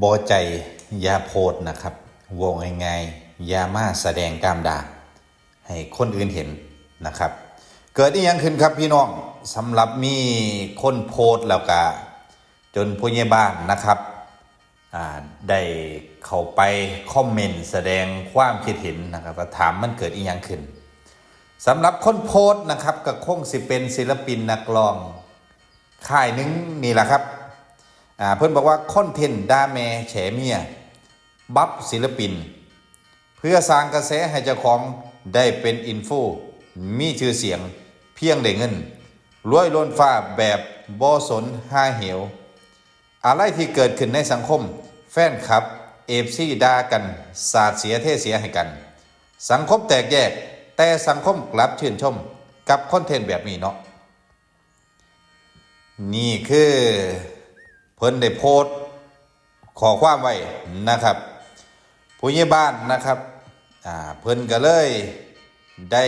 บอใจยาโพดนะครับวงง่ายๆยามาแสดงกามดาให้คนอื่นเห็นนะครับ เกิดอีหยังขึ้นครับพี่น้องสำหรับมีคนโพสต์แล้วก็จนผู้ใหญ่บ้านนะครับอ่าได้เข้าไปคอมเมนต์แสดงความคิดเห็นนะครับถามมันเกิดอีหยังขึ้นสำหรับคนโพสต์นะครับก็คงสิเป็นศิลปินนักร้องค่ายนึงนี่แหละครับ อ่าเพื่อนบอกว่าคอนเทนต์ด่าแม่แฉเมียบัฟศิลปิน เพื่อสร้างกระแสให้เจ้าของได้เป็นอินฟูมีชื่อเสียงเพียงได้เงินรวยล้นฟ้าแบบบอสนห้าเหว อะไรที่เกิดขึ้นในสังคม แฟนคลับเอฟซีด่ากันสาดเสียเทเสียให้กัน สังคมแตกแยก แต่สังคมกลับชื่นชมกับคอนเทนต์แบบนี้เนาะนี่คือ พิ่นได้โพสต์ขอความไว้นะครับ ผู้ใหญ่บ้านนะครับอ่าเพิ่นก็เลยได้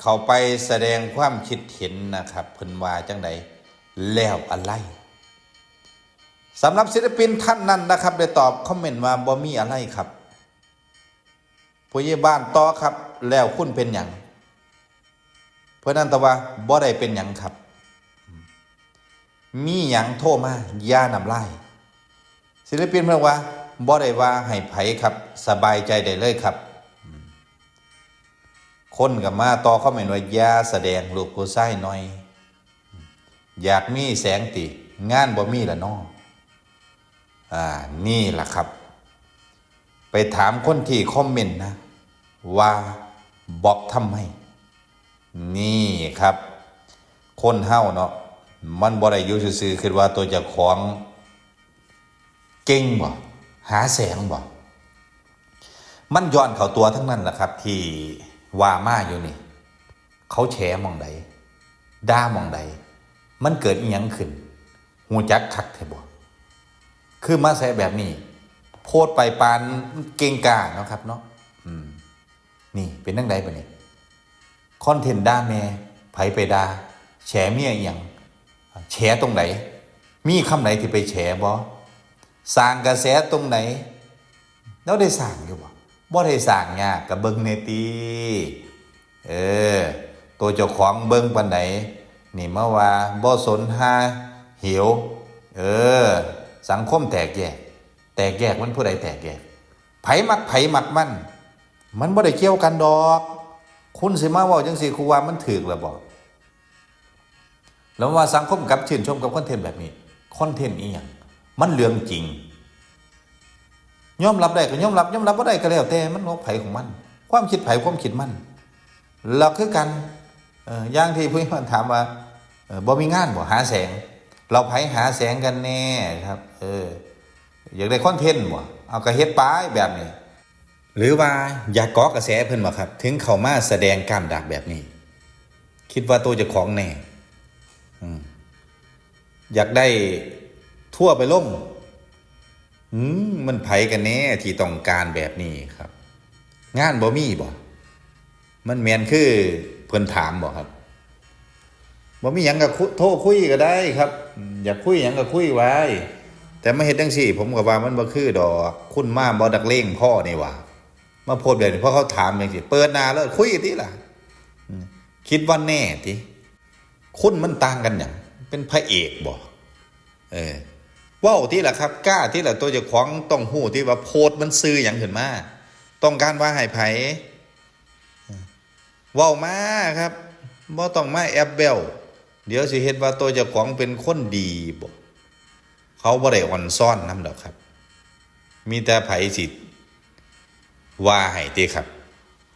เข้าไปแสดงความคิดเห็นนะครับเพิ่นว่าจังใดแล้วอะไรสำหรับศิลปินท่านนั้นนะครับ ได้ตอบคอมเมนต์ว่าบ่มีอะไรครับ ผู้ใหญ่บ้านต่อครับแล้วคุณเป็นหยังเพื่อนนั้นตอบว่าบ่ได้เป็นหยังครับ มีหยังโทรมาย่านำไล่ศิลปินเพิ่นว่าบ่ได้ว่าให้ไผครับ สบายใจได้เลยครับ คนกับมาต่อคอมเมนต์ว่าอย่าแสดงลูกผู้ชายหน่อย อยากมีแสงติ งานบ่มีละน้ออ่านี่ล่ะครับ ไปถามคนที่คอมเมนต์นะ ว่าบอกทำไม นี่ครับ คนเฮาเนาะ มันบ่ได้อยู่ซื่อๆคือว่าตัวเจ้าของเก่งบ่หาแสงบ่มันย้อนเขาตัวทั้งนั้นแหละครับ ที่ว่ามาอยู่นี่ เขาแฉมองใดด่ามองใด มันเกิดอีหยังขึ้นหูจักคักแท้บ่คือมาแสแบบนี้ โพดไปปานเก่งกาเนาะครับเนาะอืม นี่เป็นจังไดบ่นี่คอนเทนต์ด่าแม่ไผไปด่าแฉเมียอหย่าง แฉตรงไหน มีคำไหนที่ไปแฉบ่สร้างกระแสตรงไหนแล้วได้สร้างอยู่บ่บ่ได้สร้างยากกับเบิ่งในตีเออ ตัวเจ้าของเบิ่งปานไหน นี่มาว่าบ่สนหาเหวเออ สังคมแตกแยก แตกแยกมันผู้ใดแตกแยก ไผมักไผมักมัน มันบ่ได้เกี่ยวกันดอก คุณสิมาเว่าจังสี่ครูว่ามันถึกแล้วบอก แล้วว่าสังคมกับชื่นชมกับคอนเทนต์แบบนี้คอนเทนต์อีหยังมันเรื่องจริงยอมรับได้ก็ยอมรับยอมรับบ่ได้ก็แล้วแต่มันของไผของมัน ความคิดไผความคิดมันเราคือกันอย่างที่ผู้ใหญ่บ้านถามว่าบ่มีงานบ่หาแสง เราไผหาแสงกันแน่ครับ เออ อยากได้คอนเทนต์บ่เอากระเฮ็ดป้ายแบบนี้ หรือว่าอยากกาะกระแสเพิ่นบ่ครับ ถึงเข้ามาแสดงกามดักแบบนี้ คิดว่าตัวจะของแน่ อยากได้ทั่วไปลงอืมมันไผกันแน่ที่ต้องการแบบนี้ครับ งานบ่มีบ่มันแมนคือเพิ่นถามบ่ครับบ่มีหยังก็โทรคุยก็ได้ครับ อยากคุยหยังก็คุยไว้ แต่มาเฮ็ดจังซี่ ผมก็ว่ามันบ่คือดอกคุณมาบ่ดักเลงพ่อนี่ว่ามาโพดแบบนี้เพราะเขาถามอย่างสิเปิดหนาแล้วคุยกันทีล่ะ คิดว่าแน่ที คุณมันต่างกันอย่างเป็นพระเอกบ่เออว้าที่ละครับกล้าที่ละตัวเจ้าของต้องหู้ที่ว่าโพดมันซื้ออย่างขึ้นมาต้องการว่าให้ไผเออเว้ามาครับบ่ต้องมาแอบเบลเดี๋ยวสิเฮ็ดว่าตัวเจ้าของเป็นคนดีบ่เขาบ่ได้อ่อนซ่อนนำดอกครับ มีแต่ไผสิว่าให้ติครับ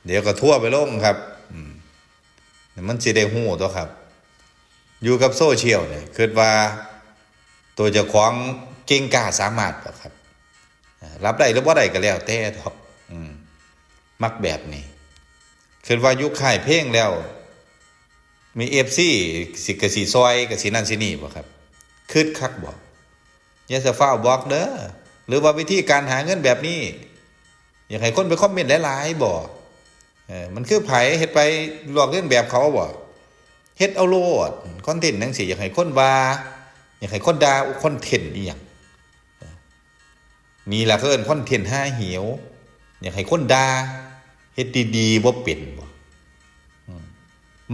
เดี๋ยวก็ทั่วไปลงครับ อืมมันสิได้หู้ตัวครับ อยู่กับโซเชียลเนี่ยคิดว่าตัวเจ้าของเก่งกล้าสามารถบ่ครับ รับได้หรือบ่าได้ก็แล้วแต่ทอกมักแบบนี้คิดว่ายุคค่ายเพลงแล้ว มี FC สิกะสิซอยกะสินั่นสินี่บ่ครับคิดคักบ่อย่าสฟ้าบอกเด้อหรือว่าวิธีการหาเงินแบบนี้ อยากให้คนไปคอมเมนต์หลายๆบ่เออมันคือไผเฮ็ดไปลอกเลียนแบบเขาบ่ เฮ็ดเอาโลดคอนเทนต์จังซี่อยากให้คนว่าอยากให้คนด่าคอนเทนต์อีหยังนี่ล่ะเอิ้นคอนเทนต์ห้าเหี่ยวอยากให้คนด่าเฮ็ดดีๆบ่เป็นบ่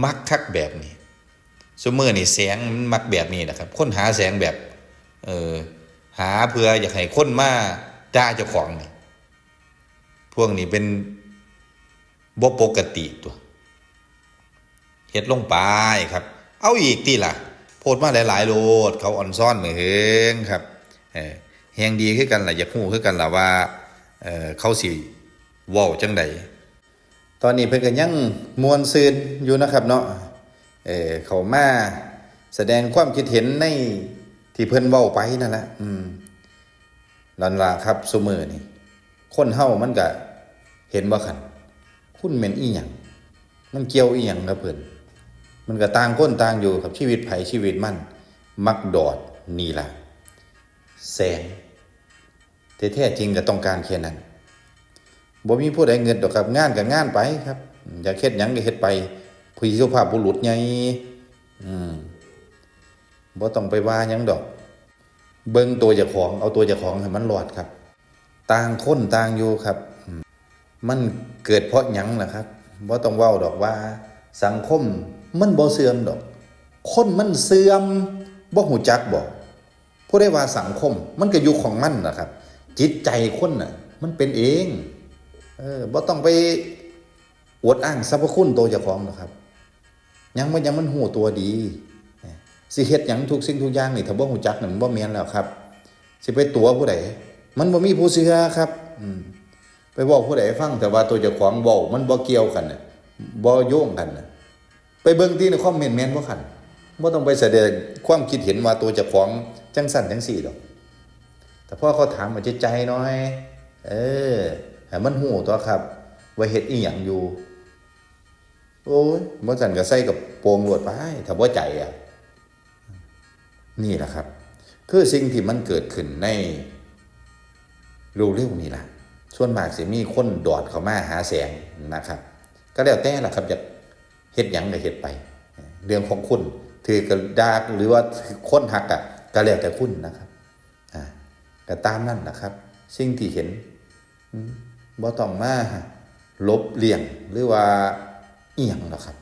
มักคักแบบนี้ซุมื้อนี่แสงมันมักแบบนี้นะครับ คนหาแสงแบบเออหาเพื่ออยากให้คนมาด่าเจ้าของนี่พวกนี้เป็นบ่ปกติตัว เฮ็ดลงไปครับ เอาอีกติล่ะ โพดมาหลายๆโลดเขาอ่อนซ่อนเหมือนเฮงครับเออแฮงดีคือกันล่ะอยากฮู้คือกันล่ะว่าเเขาสิว้าจังใดตอนนี้เพิ่นก็ยังมวนซืนอยู่นะครับเนาะเออเขามาแสดงความคิดเห็นในที่เพิ่นเว้าไปนั่นแหละอืมลันล่ะครับซุมือนี่คนเฮามันก็เห็นบ่คัน คุณแม่นอีหยังมันเกี่ยวอีหยังกับเพิ่น มันก็ต่างคนต่างอยู่กับชีวิตไผชีวิตมัน มักดอดนี่ล่ะแสงแต่แท้จริงก็ต้องการแค่นั้นบ่มีผู้ใดเงินดอกครับงานก็งานไปครับอยากเฮ็ดหยังก็เฮ็ดไปผู้สุภาพบุรุษใหญ่อืมบ่ต้องไปว่าหยังดอก เบิ่งตัวเจ้าของ เอาตัวเจ้าของให้มันรอดครับ ต่างคนต่างอยู่ครับ มันเกิดเพราะหยังล่ะครับบ่ต้องเว้าดอกว่า สังคม มันบ่เสื่อมดอก คนมันเสื่อมบ่หูจักบ่ผู้ได้ว่าสังคม มันก็อยู่ของมันนะครับ จิตใจคนน่ะ มันเป็นเองเออบ่ต้องไปอวดอ้างสรรพคุณตัวเจ้าของหรอกครับ ยังมันยังมันหูตัวดีสิเฮ็ดหยังทุกสิ่งทุกอย่างนี่ถ้าบ่หูจักนั่นมันบ่แม่นแล้วครับสิไปตัวผู้ใดมันบ่มีผู้เชื่อครับ อืมไปบอกผู้ใดฟังแต่ว่าตัวเจ้าของเว้ามันบ่เกี่ยวกันน่ะบ่โยงกันน่ะ ไปเบิ่งที่ในคอมเมนต์แม่นบ่คันบ่ต้องไปแสดงความคิดเห็นว่าตัวเจ้าของจังสั่นจังซี่ดอก แต่พ่อเขาถามว่าจิตใจน้อย เออให้มันฮู้ตัวครับ ว่าเฮ็ดอีหยังอยู่ โอ้ยบ่สั่นก็ใส่กับโปรงลวดไปถ้าบ่ใจอะ นี่แหละครับ คือสิ่งที่มันเกิดขึ้นในรูเรื่องนี้ล่ะส่วนมากสิมีคนดอดเข้ามาหาแสงนะครับ ก็แล้วแต่ล่ะครับจะ เฮ็ดหยังก็เฮ็ดไป เรื่องของคุณถือกระดากหรือว่าคนหักอะก็แล้วแต่คุณนะครับอ่าก็ตามนั่นนะครับ สิ่งที่เห็นบ่ต้องมาลบเลี่ยงหรือว่าเอียงหรอกครับ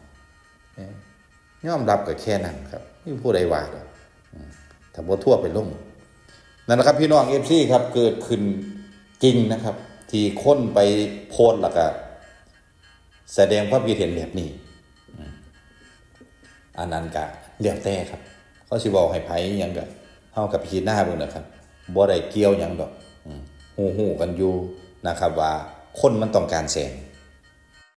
ยอมรับก็แค่นั้นครับไม่ผู้ใดว่าดอกถ้าบ่ทั่วไปลงนั่นนะครับพี่น้องเอฟซีครับเกิดขึ้นจริงนะครับ ที่คนไปโพสต์แล้วก็แสดงความคิดเห็นแบบนี้ อันนั้นกะเรียกแต่ครับ เขาสิบอกให้ไผยังกะเฮากับพี่หน้าเบิ่งนะครับบ่ได้เกี่ยวหยังดอกฮู้ๆกันอยู่นะครับว่าคนมันต้องการแสง